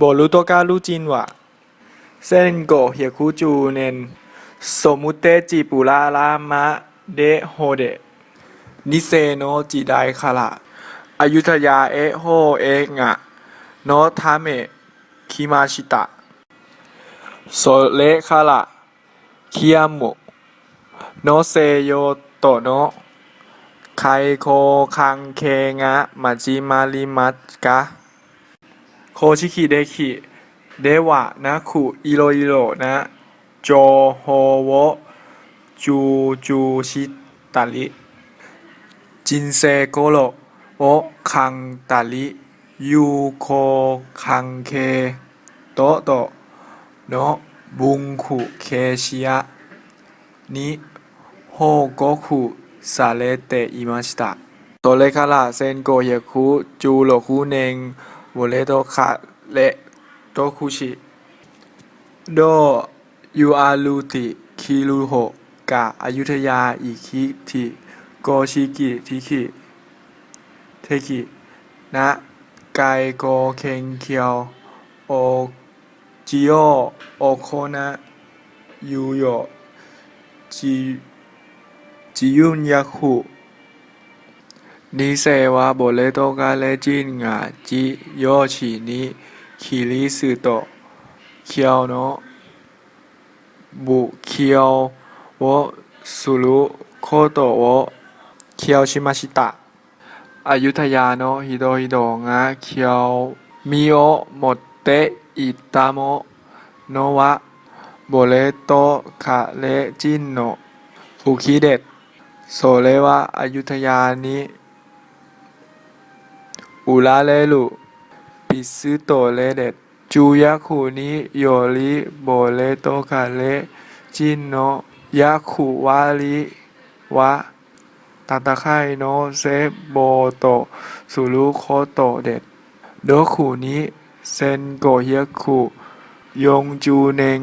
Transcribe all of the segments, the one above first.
บรุโตกาลูจินวะเซนโกเฮียคูจูเนนสมุเตจิปุรารามะเดโฮเดนิเซโนจิไดคาระอายุทยาเอโฮเองะโนทาเมคิมาชิตะโซเลคาระคิยามุโนเซโยโตโนไคโคคังเคงะมาจิมาลิมัตกะ โคชิคิเดคิเดวะนะคุอิโรอิโรนะโจโฮโวจูจูชิตาริจินเซโกโรโอคังตาริยูโคคังเคโตโตโนบุงคุเคชิยะนิโฮโกคุซาเลเตอิมาชิตะโตเลคาระเซนโกเยคุจูโรคุเนง โวเลโตคาเลโตคุชิ โดยูอารูติคิรุโฮกะอยุธยาอิคิทิโกชิกิทิคิเทคินะไกโกเคนเคียวโอจิโอโอโคนะยูโยจิจิยุนยาคุ นิเซวะโบเลโตกาเลจินงาจิโยชินิคิริสึโตเคียวโนบุเคียวโวสุรุโคโตโวเคียวชิมาชิตะอายุธยาโนะฮิโดฮิโดงะเคียวมิโอโมเตอิตาโมโนะวะโบเลโตคาเลจินโนอุคิเดะโซเลวะอายุธยานิ อูลาเลลุปิซึโตเลเดตจูยะคุนิโยริโบเลโตคาเลจินโนยะคุวาริวะตาตาไคโนเซโบโตสุรุโคโตเดตโดคุนิเซนโกเฮคุยงจูเนง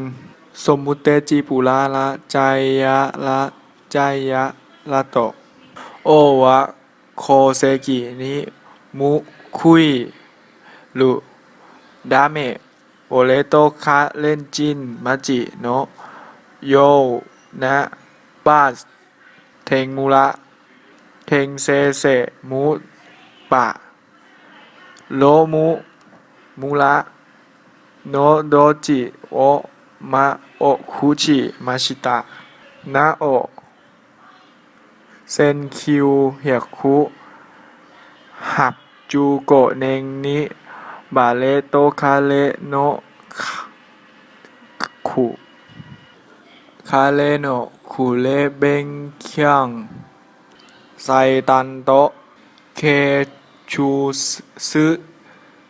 สมมุตเตจิปุระละใจยะละใจยะละโตโอวะโคเซกินิ มุคุยลุดาเมะโอเลโตคาเลนจินมาจิโนโยนะบาสเทงมูระเทงเซเซมุปะโลมุมูระโนโดจิโอมาโอคุจิมาชิตะนาโอเซนคิวเฮียคุหัก จูโกะเนงนิบาเลโตคาเลโนคุคาเลโนคุเลเบงเคียงไซตันโตเคชูซึ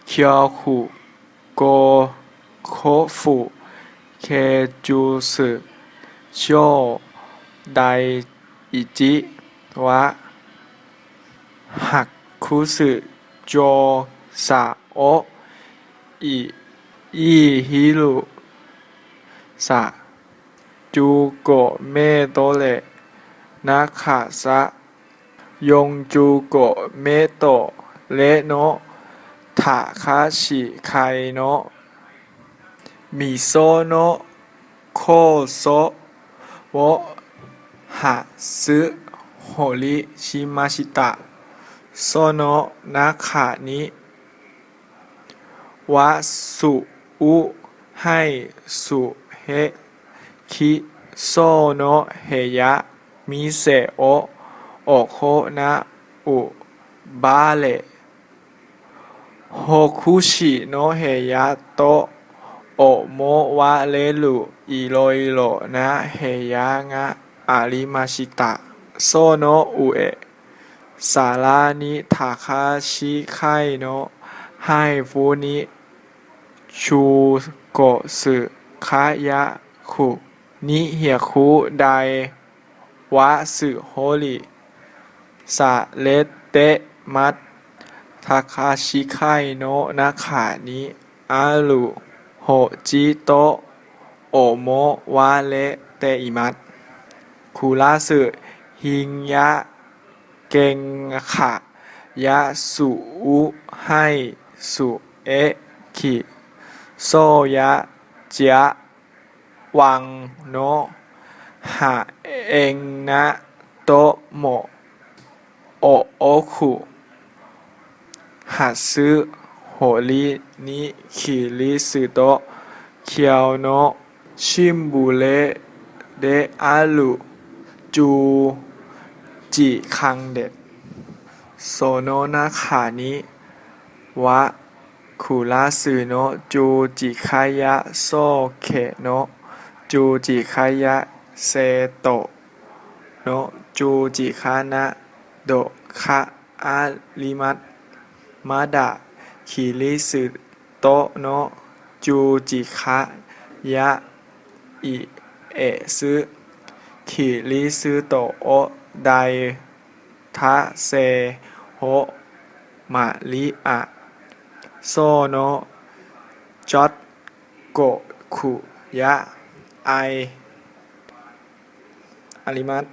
เคียวคุโกโคฟุเคจูสึโชไดอิจิวะหักคุสึ โจสะโออิอิฮิรุสะจูโกเมโตเลนะคาสะยงจูโกเมโตะเลโนทาคาชิไคโนมิโซโนโคโซโวะหะซึโฮริชิมาชิตะ โซโนะนาคะนิวะสุอุให้สุเฮคิโซโนะเฮยะมิเซโอโอโคนะอุบาเลโฮคุชิโนะเฮยะโตโอโมวะเลลุอิโรอิโรนะเฮยะงะอาริมาชิตะโซโนะอุเอะ สารานิทาคาชิไคโนะไฮฟูนิชูโกสึคายะคุนิเฮียคุไดวะสึโฮริสะเลเตมัตทาคาชิไคโนะนาขานิอารุโฮจิโตโอโมวะเลเตอิมัตคูลาสึฮิงยะ เกงขะยะสุอุให้สุเอะคิโซยะเจียวังโนหะเองนะโตโมโอโอคุหัตสึโหรินิคิริสึโตเคียวโนชิมบุเระเดอารุจู จิคังเด็ดโซโนนาขานิ วะคุระสึโนจูจิคายะโซเคโนจูจิคายะเซโตโนจูจิคานะโดคะอาริมัตมาดะคิริสึโตโนจูจิคายะอิเอซึคิริสึโตโอ ไดทะเซโฮมาลิอะโซโนจอดโกคุยะไออาริมัต